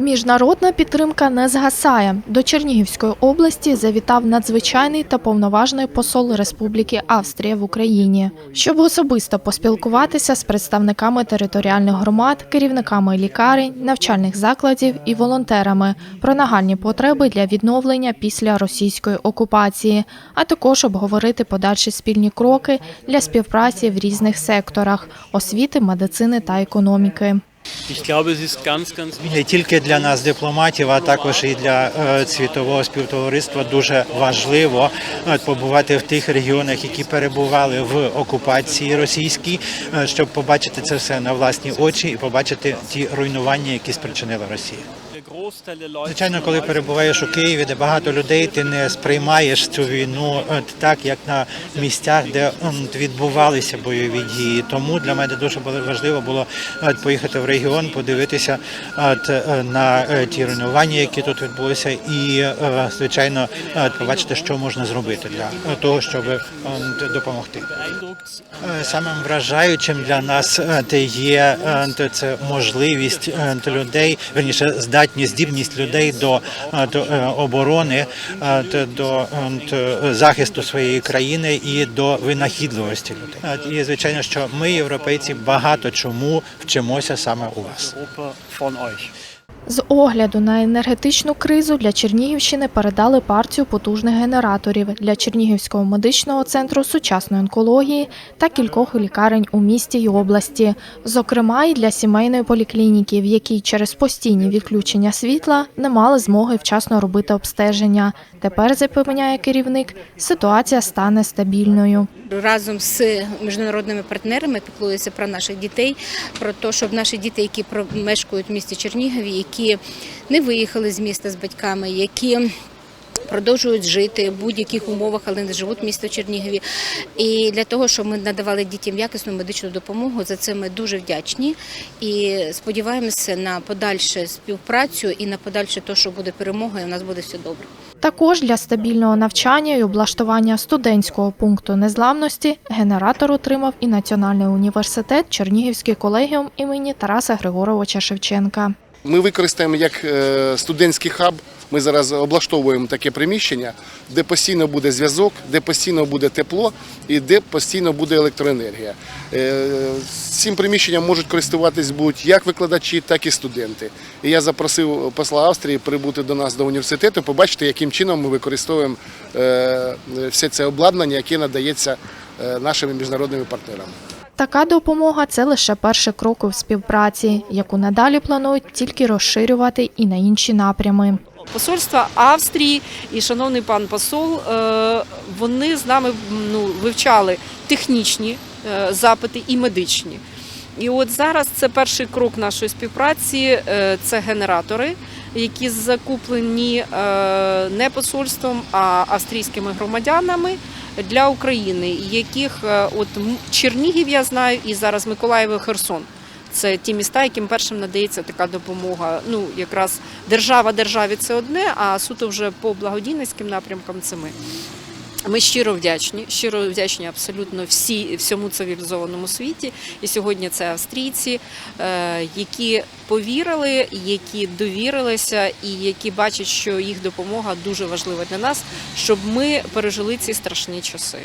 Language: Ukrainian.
Міжнародна підтримка не згасає. До Чернігівської області завітав надзвичайний та повноважний посол Республіки Австрія в Україні, щоб особисто поспілкуватися з представниками територіальних громад, керівниками лікарень, навчальних закладів і волонтерами про нагальні потреби для відновлення після російської окупації, а також обговорити подальші спільні кроки для співпраці в різних секторах освіти, медицини та економіки. Не тільки для нас, дипломатів, а також і для е, світового співтовариства дуже важливо е, побувати в тих регіонах, які перебували в окупації російській, е, щоб побачити це все на власні очі і побачити ті руйнування, які спричинила Росія. Звичайно, коли перебуваєш у Києві, де багато людей, ти не сприймаєш цю війну е, так, як на місцях, де відбувалися бойові дії. Тому для мене дуже важливо було е, поїхати в регіон, подивитися е, на ті руйнування, які тут відбулися, і звичайно побачити, що можна зробити для того, щоб допомогти. Самим вражаючим для нас є це можливість людей, верніше здатність, здібність людей до, е, е, оборони, е, до захисту своєї країни і до винахідливості людей. І звичайно, що ми, європейці, багато чому вчимося саме у вас. З огляду на енергетичну кризу для Чернігівщини передали партію потужних генераторів для Чернігівського медичного центру сучасної онкології та кількох лікарень у місті й області, зокрема й для сімейної поліклініки, в якій через постійні відключення світла не мали змоги вчасно робити обстеження. Тепер запевняє керівник, ситуація стане стабільною. разом з міжнародними партнерами піклується про наших дітей, про те, щоб наші діти, які мешкають в місті Чернігові, які не виїхали з міста з батьками, які Продовжують жити в будь-яких умовах, але не живуть в місті Чернігові. І для того, щоб ми надавали дітям якісну медичну допомогу, за це ми дуже вдячні і сподіваємося на подальшу співпрацю і на подальше те, що буде перемога, і у нас буде все добре. Також для стабільного навчання і облаштування студентського пункту незламності генератор отримав і Національний університет Чернігівський колегіум імені Тараса Григоровича Шевченка. Ми використаємо як е, студентський хаб. Ми зараз облаштовуємо таке приміщення, де постійно буде зв'язок, де постійно буде тепло і де постійно буде електроенергія. Е, Цим приміщенням можуть користуватись будуть як викладачі, так і студенти. І я запросив посла Австрії прибути до нас до університету, побачити, яким чином ми використовуємо е, все це обладнання, яке надається нашими міжнародними партнерами. Така допомога це лише перший крок у співпраці, яку надалі планують тільки розширювати і на інші напрями. Посольства Австрії і шановний пан посол, е, вони з нами ну, вивчали технічні е, запити і медичні. І от зараз це перший крок нашої співпраці. е, Це генератори, які закуплені е, не посольством, а австрійськими громадянами для України, яких е, от Чернігів я знаю, і зараз Миколаїв і Херсон. Це ті міста, яким першим надається така допомога. Ну, якраз держава державі це одне, а суто вже по благодійницьким напрямкам це ми. Ми щиро вдячні, щиро вдячні абсолютно всі всьому цивілізованому світі. І сьогодні це австрійці, е, які повірили, які довірилися, і які бачать, що їх допомога дуже важлива для нас, щоб ми пережили ці страшні часи.